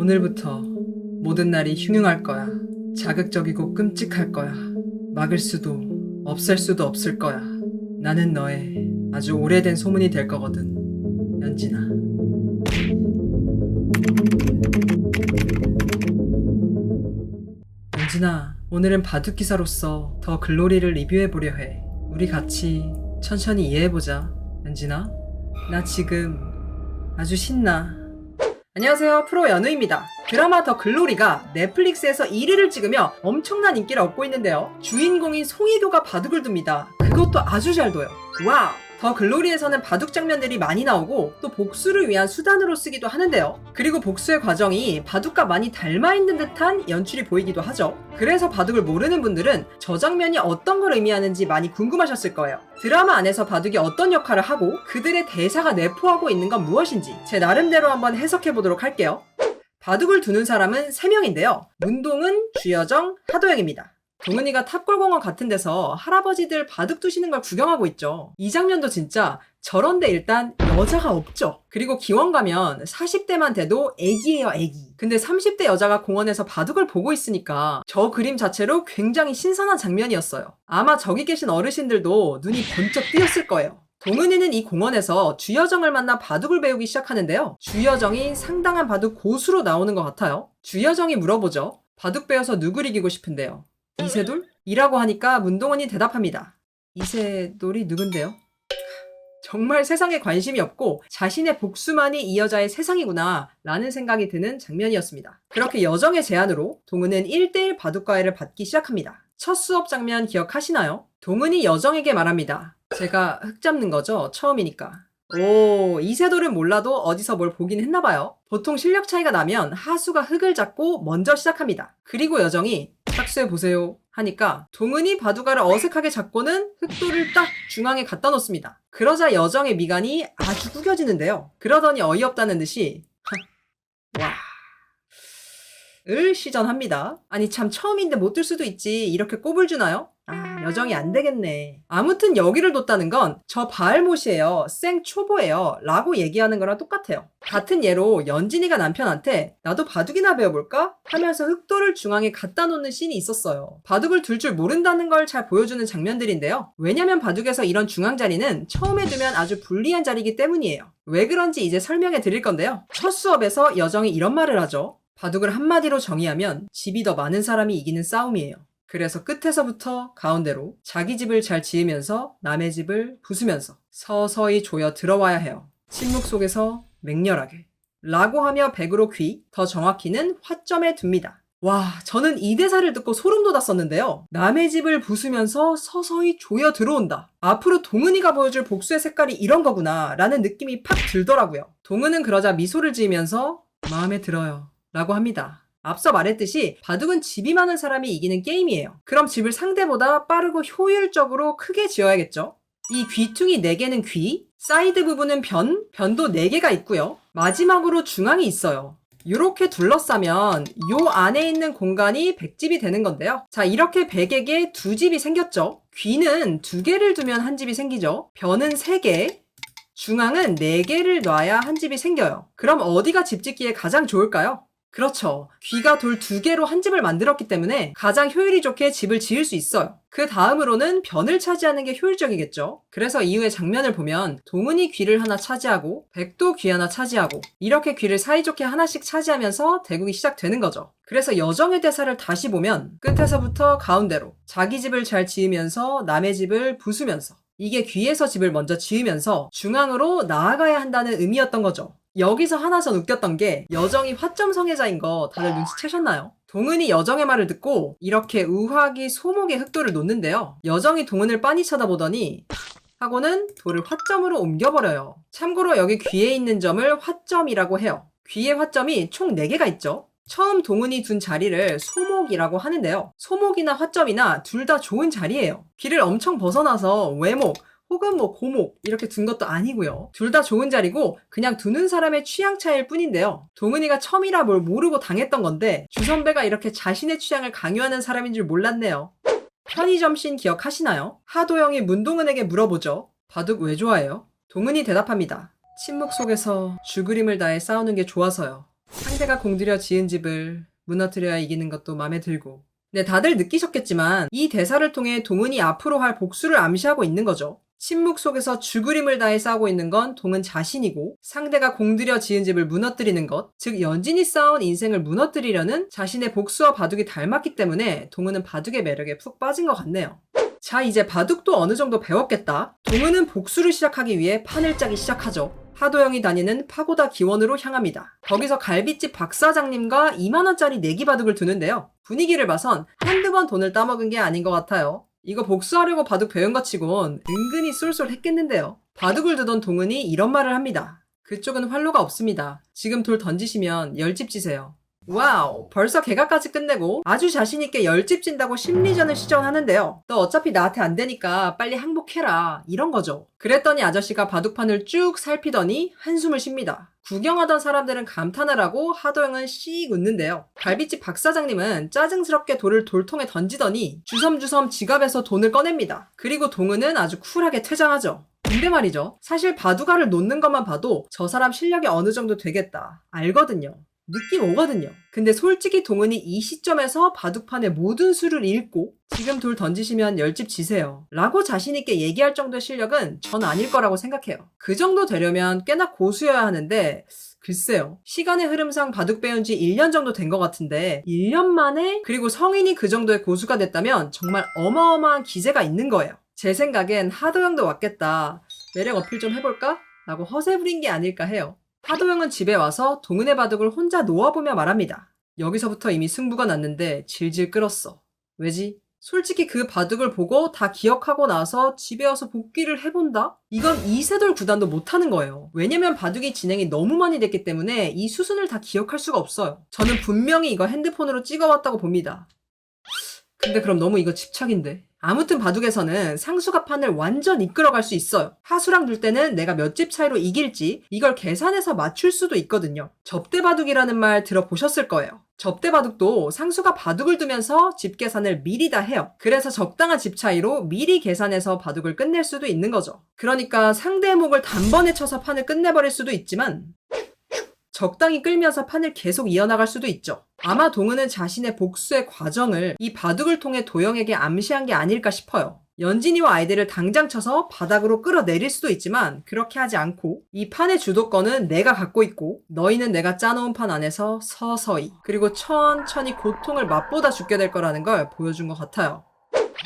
오늘부터 모든 날이 흉흉할 거야. 자극적이고 끔찍할 거야. 막을 수도 없앨 수도 없을 거야. 나는 너의 아주 오래된 소문이 될 거거든. 연진아. 연진아, 오늘은 바둑 기사로서 더 글로리를 리뷰해 보려 해. 우리 같이 천천히 이해해 보자. 연진아, 나 지금 아주 신나. 안녕하세요. 프로 연우입니다. 드라마 더 글로리가 넷플릭스에서 1위를 찍으며 엄청난 인기를 얻고 있는데요. 주인공인 송혜교가 바둑을 둡니다. 그것도 아주 잘 둬요. 와우! 더 글로리에서는 바둑 장면들이 많이 나오고 또 복수를 위한 수단으로 쓰기도 하는데요. 그리고 복수의 과정이 바둑과 많이 닮아 있는 듯한 연출이 보이기도 하죠. 그래서 바둑을 모르는 분들은 저 장면이 어떤 걸 의미하는지 많이 궁금하셨을 거예요. 드라마 안에서 바둑이 어떤 역할을 하고 그들의 대사가 내포하고 있는 건 무엇인지 제 나름대로 한번 해석해 보도록 할게요. 바둑을 두는 사람은 3명인데요. 문동은, 주여정, 하도영입니다. 동은이가 탑골공원 같은 데서 할아버지들 바둑 두시는 걸 구경하고 있죠. 이 장면도 진짜 저런데 일단 여자가 없죠. 그리고 기원 가면 40대만 돼도 애기예요, 애기. 근데 30대 여자가 공원에서 바둑을 보고 있으니까 저 그림 자체로 굉장히 신선한 장면이었어요. 아마 저기 계신 어르신들도 눈이 번쩍 뜨였을 거예요. 동은이는 이 공원에서 주여정을 만나 바둑을 배우기 시작하는데요. 주여정이 상당한 바둑 고수로 나오는 것 같아요. 주여정이 물어보죠. 바둑 배워서 누굴 이기고 싶은데요. 이세돌? 이라고 하니까 문동은이 대답합니다. 이세돌이 누군데요? 정말 세상에 관심이 없고 자신의 복수만이 이 여자의 세상이구나 라는 생각이 드는 장면이었습니다. 그렇게 여정의 제안으로 동은은 1대1 바둑과외를 받기 시작합니다. 첫 수업 장면 기억하시나요? 동은이 여정에게 말합니다. 제가 흙 잡는 거죠? 처음이니까. 오, 이세돌은 몰라도 어디서 뭘 보긴 했나 봐요. 보통 실력 차이가 나면 하수가 흙을 잡고 먼저 시작합니다. 그리고 여정이 착수해 보세요 하니까 동은이 바둑알을 어색하게 잡고는 흑돌을 딱 중앙에 갖다 놓습니다. 그러자 여정의 미간이 아주 구겨지는데요. 그러더니 어이없다는 듯이 와... 을 시전합니다. 아니 참 처음인데 못 들 수도 있지 이렇게 꼽을 주나요? 아 여정이 안 되겠네. 아무튼 여기를 뒀다는 건 저 바알못이에요. 생 초보예요. 라고 얘기하는 거랑 똑같아요. 같은 예로 연진이가 남편한테 나도 바둑이나 배워볼까? 하면서 흑돌을 중앙에 갖다 놓는 씬이 있었어요. 바둑을 둘 줄 모른다는 걸 잘 보여주는 장면들인데요. 왜냐면 바둑에서 이런 중앙 자리는 처음에 두면 아주 불리한 자리이기 때문이에요. 왜 그런지 이제 설명해 드릴 건데요. 첫 수업에서 여정이 이런 말을 하죠. 바둑을 한마디로 정의하면 집이 더 많은 사람이 이기는 싸움이에요. 그래서 끝에서부터 가운데로 자기 집을 잘 지으면서 남의 집을 부수면서 서서히 조여 들어와야 해요. 침묵 속에서 맹렬하게. 라고 하며 백으로 귀, 더 정확히는 화점에 둡니다. 와, 저는 이 대사를 듣고 소름 돋았었는데요. 남의 집을 부수면서 서서히 조여 들어온다. 앞으로 동은이가 보여줄 복수의 색깔이 이런 거구나. 라는 느낌이 팍 들더라고요. 동은은 그러자 미소를 지으면서 마음에 들어요. 라고 합니다. 앞서 말했듯이 바둑은 집이 많은 사람이 이기는 게임이에요. 그럼 집을 상대보다 빠르고 효율적으로 크게 지어야겠죠? 이 귀퉁이 4개는 귀, 사이드 부분은 변, 변도 4개가 있고요. 마지막으로 중앙이 있어요. 이렇게 둘러싸면 요 안에 있는 공간이 100집이 되는 건데요. 자, 이렇게 100에게 두 집이 생겼죠. 귀는 두 개를 두면 한 집이 생기죠. 변은 3개, 중앙은 4개를 놔야 한 집이 생겨요. 그럼 어디가 집 짓기에 가장 좋을까요? 그렇죠. 귀가 돌 두 개로 한 집을 만들었기 때문에 가장 효율이 좋게 집을 지을 수 있어요. 그 다음으로는 변을 차지하는 게 효율적이겠죠. 그래서 이후의 장면을 보면 동은이 귀를 하나 차지하고 백도 귀 하나 차지하고 이렇게 귀를 사이좋게 하나씩 차지하면서 대국이 시작되는 거죠. 그래서 여정의 대사를 다시 보면 끝에서부터 가운데로 자기 집을 잘 지으면서 남의 집을 부수면서 이게 귀에서 집을 먼저 지으면서 중앙으로 나아가야 한다는 의미였던 거죠. 여기서 하나 더 웃겼던 게 여정이 화점 성애자인 거 다들 눈치채셨나요? 동은이 여정의 말을 듣고 이렇게 우화기 소목의 흑돌을 놓는데요. 여정이 동은을 빤히 쳐다보더니 하고는 돌을 화점으로 옮겨버려요. 참고로 여기 귀에 있는 점을 화점이라고 해요. 귀의 화점이 총 4개가 있죠. 처음 동은이 둔 자리를 소목이라고 하는데요. 소목이나 화점이나 둘 다 좋은 자리예요. 귀를 엄청 벗어나서 외목, 혹은 뭐 고목 이렇게 둔 것도 아니고요. 둘 다 좋은 자리고 그냥 두는 사람의 취향 차이일 뿐인데요. 동은이가 처음이라 뭘 모르고 당했던 건데 주선배가 이렇게 자신의 취향을 강요하는 사람인 줄 몰랐네요. 편의점 씬 기억하시나요? 하도영이 문동은에게 물어보죠. 바둑 왜 좋아해요? 동은이 대답합니다. 침묵 속에서 죽그림을 다해 싸우는 게 좋아서요. 상대가 공들여 지은 집을 무너뜨려야 이기는 것도 마음에 들고. 네, 다들 느끼셨겠지만 이 대사를 통해 동은이 앞으로 할 복수를 암시하고 있는 거죠. 침묵 속에서 죽으림을 다해 싸우고 있는 건 동은 자신이고 상대가 공들여 지은 집을 무너뜨리는 것, 즉 연진이 쌓은 인생을 무너뜨리려는 자신의 복수와 바둑이 닮았기 때문에 동은은 바둑의 매력에 푹 빠진 것 같네요. 자, 이제 바둑도 어느 정도 배웠겠다. 동은은 복수를 시작하기 위해 판을 짜기 시작하죠. 하도영이 다니는 파고다 기원으로 향합니다. 거기서 갈비집 박 사장님과 2만원짜리 내기 바둑을 두는데요. 분위기를 봐선 한두 번 돈을 따먹은 게 아닌 것 같아요. 이거 복수하려고 바둑 배운 것 치곤 은근히 쏠쏠했겠는데요. 바둑을 두던 동은이 이런 말을 합니다. 그쪽은 활로가 없습니다. 지금 돌 던지시면 열집 지세요. 와우, 벌써 개가까지 끝내고 아주 자신있게 열집 진다고 심리전을 시전하는데요. 너 어차피 나한테 안 되니까 빨리 항복해라. 이런 거죠. 그랬더니 아저씨가 바둑판을 쭉 살피더니 한숨을 쉽니다. 구경하던 사람들은 감탄을 하고 하도영은 씩 웃는데요. 갈비집 박 사장님은 짜증스럽게 돌을 돌통에 던지더니 주섬주섬 지갑에서 돈을 꺼냅니다. 그리고 동은은 아주 쿨하게 퇴장하죠. 근데 말이죠. 사실 바둑알을 놓는 것만 봐도 저 사람 실력이 어느 정도 되겠다. 알거든요. 느낌 오거든요. 근데 솔직히 동은이 이 시점에서 바둑판의 모든 수를 읽고 지금 돌 던지시면 열집 지세요. 라고 자신있게 얘기할 정도의 실력은 전 아닐 거라고 생각해요. 그 정도 되려면 꽤나 고수여야 하는데 글쎄요. 시간의 흐름상 바둑 배운 지 1년 정도 된 것 같은데 1년 만에 그리고 성인이 그 정도의 고수가 됐다면 정말 어마어마한 기세가 있는 거예요. 제 생각엔 하도형도 왔겠다. 매력 어필 좀 해볼까? 라고 허세 부린 게 아닐까 해요. 하도영은 집에 와서 동은의 바둑을 혼자 놓아보며 말합니다. 여기서부터 이미 승부가 났는데 질질 끌었어. 왜지? 솔직히 그 바둑을 보고 다 기억하고 나서 집에 와서 복귀를 해본다? 이건 이세돌 구단도 못하는 거예요. 왜냐면 바둑이 진행이 너무 많이 됐기 때문에 이 수순을 다 기억할 수가 없어요. 저는 분명히 이거 핸드폰으로 찍어왔다고 봅니다. 근데 그럼 너무 이거 집착인데. 아무튼 바둑에서는 상수가 판을 완전 이끌어갈 수 있어요. 하수랑 둘 때는 내가 몇 집 차이로 이길지 이걸 계산해서 맞출 수도 있거든요. 접대 바둑이라는 말 들어보셨을 거예요. 접대 바둑도 상수가 바둑을 두면서 집 계산을 미리 다 해요. 그래서 적당한 집 차이로 미리 계산해서 바둑을 끝낼 수도 있는 거죠. 그러니까 상대의 목을 단번에 쳐서 판을 끝내버릴 수도 있지만 적당히 끌면서 판을 계속 이어나갈 수도 있죠. 아마 동은은 자신의 복수의 과정을 이 바둑을 통해 도영에게 암시한 게 아닐까 싶어요. 연진이와 아이들을 당장 쳐서 바닥으로 끌어내릴 수도 있지만 그렇게 하지 않고 이 판의 주도권은 내가 갖고 있고 너희는 내가 짜놓은 판 안에서 서서히 그리고 천천히 고통을 맛보다 죽게 될 거라는 걸 보여준 것 같아요.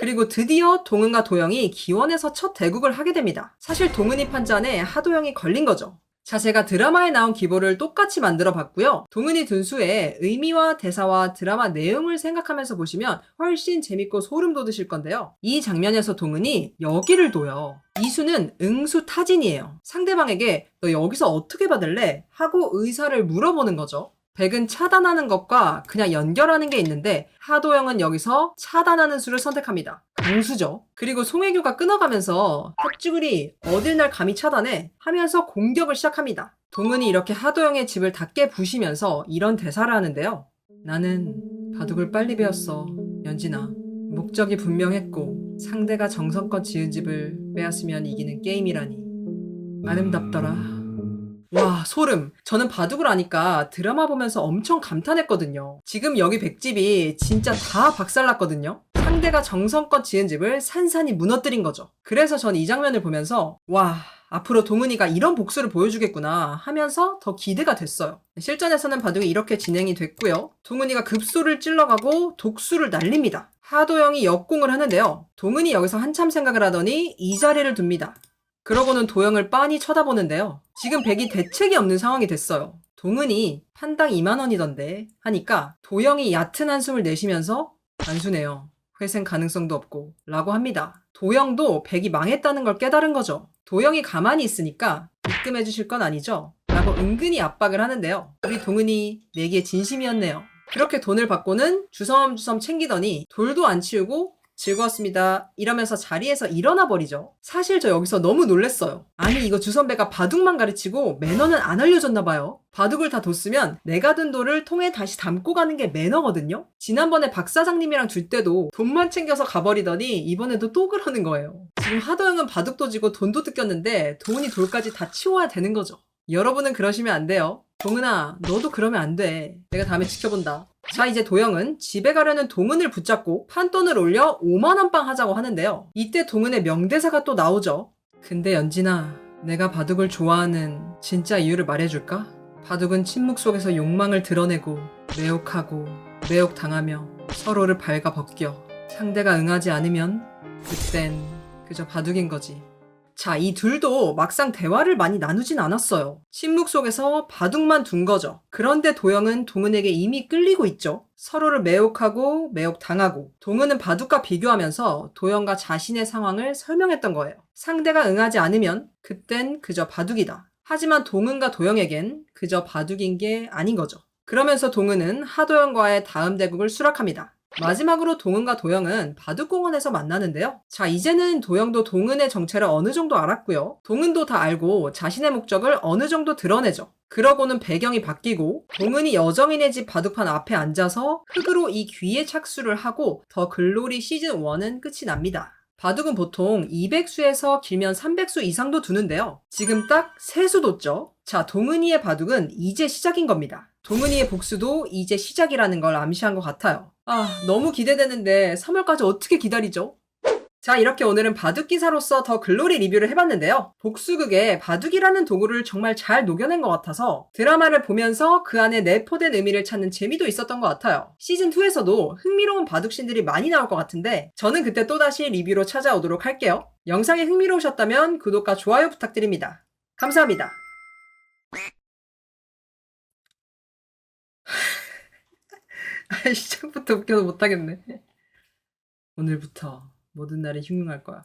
그리고 드디어 동은과 도영이 기원에서 첫 대국을 하게 됩니다. 사실 동은이 판잔에 하도영이 걸린 거죠. 자, 제가 드라마에 나온 기보를 똑같이 만들어 봤고요. 동은이 둔수의 의미와 대사와 드라마 내용을 생각하면서 보시면 훨씬 재밌고 소름 돋으실 건데요. 이 장면에서 동은이 여기를 둬요. 이수는 응수 타진이에요. 상대방에게 너 여기서 어떻게 받을래? 하고 의사를 물어보는 거죠. 백은 차단하는 것과 그냥 연결하는 게 있는데 하도영은 여기서 차단하는 수를 선택합니다. 강수죠. 그리고 송혜교가 끊어가면서 헛쭈구리 어딜 날 감히 차단해 하면서 공격을 시작합니다. 동은이 이렇게 하도영의 집을 닫게 부시면서 이런 대사를 하는데요. 나는 바둑을 빨리 배웠어. 연진아. 목적이 분명했고 상대가 정성껏 지은 집을 빼앗으면 이기는 게임이라니. 아름답더라. 와, 소름. 저는 바둑을 하니까 드라마 보면서 엄청 감탄했거든요. 지금 여기 백집이 진짜 다 박살났거든요. 상대가 정성껏 지은 집을 산산이 무너뜨린 거죠. 그래서 전 이 장면을 보면서, 와, 앞으로 동은이가 이런 복수를 보여주겠구나 하면서 더 기대가 됐어요. 실전에서는 바둑이 이렇게 진행이 됐고요. 동은이가 급소를 찔러가고 독수를 날립니다. 하도영이 역공을 하는데요. 동은이 여기서 한참 생각을 하더니 이 자리를 둡니다. 그러고는 도영을 빤히 쳐다보는데요. 지금 백이 대책이 없는 상황이 됐어요. 동은이 판당 2만원이던데 하니까 도영이 얕은 한숨을 내쉬면서 단순해요. 회생 가능성도 없고 라고 합니다. 도영도 백이 망했다는 걸 깨달은 거죠. 도영이 가만히 있으니까 입금해 주실 건 아니죠? 라고 은근히 압박을 하는데요. 우리 동은이 내기에 진심이었네요. 그렇게 돈을 받고는 주섬주섬 챙기더니 돌도 안 치우고 즐거웠습니다. 이러면서 자리에서 일어나 버리죠. 사실 저 여기서 너무 놀랬어요. 아니 이거 주선배가 바둑만 가르치고 매너는 안 알려줬나 봐요. 바둑을 다 뒀으면 내가 든 돌을 통에 다시 담고 가는 게 매너거든요. 지난번에 박 사장님이랑 줄 때도 돈만 챙겨서 가버리더니 이번에도 또 그러는 거예요. 지금 하도영은 바둑도 지고 돈도 뜯겼는데 돈이 돌까지 다 치워야 되는 거죠. 여러분은 그러시면 안 돼요. 동은아, 너도 그러면 안 돼. 내가 다음에 지켜본다. 자, 이제 도영은 집에 가려는 동은을 붙잡고 판돈을 올려 5만원 빵 하자고 하는데요. 이때 동은의 명대사가 또 나오죠. 근데 연진아, 내가 바둑을 좋아하는 진짜 이유를 말해줄까? 바둑은 침묵 속에서 욕망을 드러내고 매혹하고 매혹당하며 서로를 발가 벗겨. 상대가 응하지 않으면 그땐 그저 바둑인 거지. 자, 이 둘도 막상 대화를 많이 나누진 않았어요. 침묵 속에서 바둑만 둔 거죠. 그런데 도영은 동은에게 이미 끌리고 있죠. 서로를 매혹하고 매혹당하고 동은은 바둑과 비교하면서 도영과 자신의 상황을 설명했던 거예요. 상대가 응하지 않으면 그땐 그저 바둑이다. 하지만 동은과 도영에겐 그저 바둑인 게 아닌 거죠. 그러면서 동은은 하도영과의 다음 대국을 수락합니다. 마지막으로 동은과 도영은 바둑공원에서 만나는데요. 자, 이제는 도영도 동은의 정체를 어느 정도 알았고요. 동은도 다 알고 자신의 목적을 어느 정도 드러내죠. 그러고는 배경이 바뀌고 동은이 여정인의 집 바둑판 앞에 앉아서 흙으로 이 귀에 착수를 하고 더 글로리 시즌 1은 끝이 납니다. 바둑은 보통 200수에서 길면 300수 이상도 두는데요. 지금 딱 3수 뒀죠? 자, 동은이의 바둑은 이제 시작인 겁니다. 동은이의 복수도 이제 시작이라는 걸 암시한 것 같아요. 아, 너무 기대되는데 3월까지 어떻게 기다리죠? 자, 이렇게 오늘은 바둑 기사로서 더 글로리 리뷰를 해봤는데요. 복수극에 바둑이라는 도구를 정말 잘 녹여낸 것 같아서 드라마를 보면서 그 안에 내포된 의미를 찾는 재미도 있었던 것 같아요. 시즌2에서도 흥미로운 바둑신들이 많이 나올 것 같은데 저는 그때 또다시 리뷰로 찾아오도록 할게요. 영상이 흥미로우셨다면 구독과 좋아요 부탁드립니다. 감사합니다. 시작부터 웃겨서 못하겠네. 오늘부터 모든 날이 흉흉할 거야.